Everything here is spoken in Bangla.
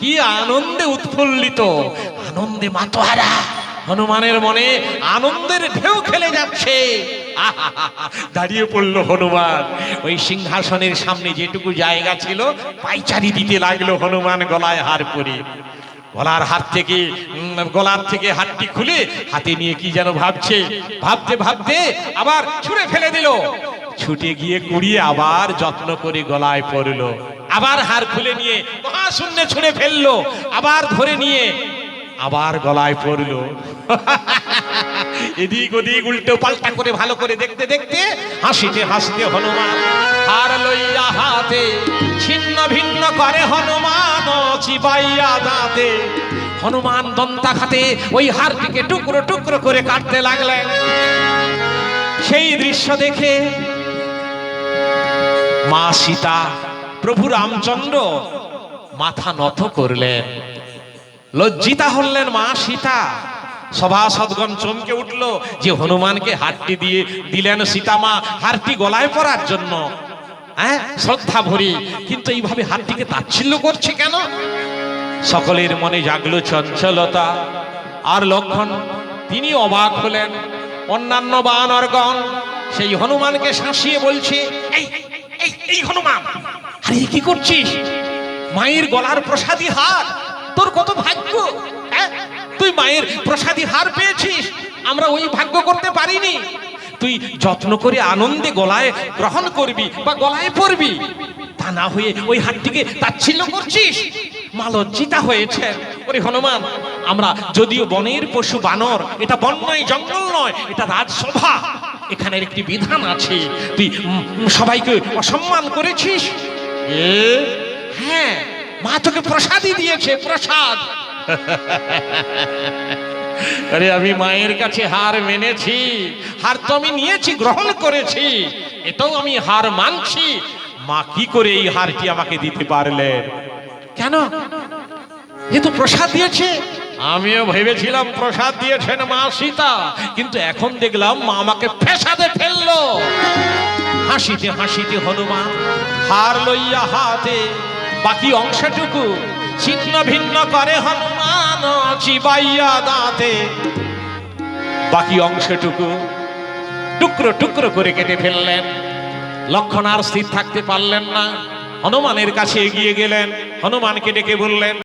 কি আনন্দে উৎফুল্লিত। আনন্দে মাতোহারা হনুমানের মনে আনন্দের ঢেউ খেলে যাচ্ছে। দাঁড়িয়ে পড়ল হনুমান। ওই সিংহাসনের সামনে যেটুকু জায়গা ছিল, পাইচারি দিতে লাগল হনুমান গলায় হার পরে। গলার হাত থেকে গলার থেকে হাতটি খুলে হাতে নিয়ে কি যেন ভাবছে, ভাবতে ভাবতে আবার ছুঁড়ে ফেলে দিল। ছুটে গিয়ে কুড়িয়ে আবার যত্ন করে গলায় পড়ল আবার হার খুলে নিয়ে মহাশূন্যে ছুঁড়ে ফেলল, আবার ধরে নিয়ে আবার গলায় পড়ল। এদিক ওদিক উল্টো পাল্টা করে ভালো করে দেখতে দেখতে হাসিতে হাসিতে হনুমান হার লইয়া হাতে, ছিন্ন ভিন্ন করে হনুমান চিবাইয়া দাঁতে। হনুমান দন্তা খাতে ওই হারটিকে টুকরো টুকরো করে কাটতে লাগলেন। সেই দৃশ্য দেখে মা সীতা প্রভু রামচন্দ্র মাথা নত করলেন। লজ্জিতা হলেন, মা সীতা, সভাসদগণ চমকে উঠল যে হনুমানকে হারটি দিয়ে দিলেন সীতামা হারটি গলায় পরার জন্য। হ্যাঁ শ্রদ্ধা ভরি, কিন্তু এইভাবে হারটিকে তাচ্ছিল্য করছে কেন? সকলের মনে জাগলো চঞ্চলতা। আর লক্ষণ, তিনি অবাক হলেন। অন্যান্য বানরগণ সেই হনুমানকে শাসিয়ে বলছে এই এই এই হনুমান আরে কি করছিস? মায়ের গলার প্রসাদী হার, তোর কত ভাগ্য হ্যাঁ? তুই মায়ের প্রসাদী হার পেয়েছিস, আমরা ওই ভাগ্য করতে পারিনি। তুই যত্ন করে আনন্দে গলায় গ্রহণ করবি বা গলায় পরবি, তা না হয়ে ওই হাতটিকে তাচ্ছিল্য করছিস? মা লজ্জিতা হয়েছে। ওরে হনুমান, আমরা যদিও বনের পশু বানর, এটা বন নয়, জঙ্গল নয়, এটা রাজসভা। এখানের একটি বিধান আছে। তুই সবাইকে অসম্মান করেছিস? এ? হ্যাঁ মা তোকে প্রসাদই দিয়েছে প্রসাদ। আরে আমি মায়ের কাছে হার মেনেছি হার তো আমি নিয়েছি গ্রহণ করেছি এটাও আমি হার মানছি। মা কি করে এই হারটি আমাকে দিতে পারলেন? কেন? এ তো প্রসাদ দিয়েছে। আমিও ভেবেছিলাম প্রসাদ দিয়েছেন মা সীতা কিন্তু এখন দেখলাম মা আমাকে ফেসাদে ফেলল। হাসিতে হাসিতে হনুমান, হার লইয়া হাতে বাকি অংশটুকু ছিন্ন ভিন্ন করে হনুমান, চিবাইয়া দাঁতে। বাকি অংশটুকু টুকরো টুকরো করে কেটে ফেললেন। লক্ষণ আর স্থির থাকতে পারলেন না। হনুমানের কাছে এগিয়ে গেলেন। হনুমানকে ডেকে বললেন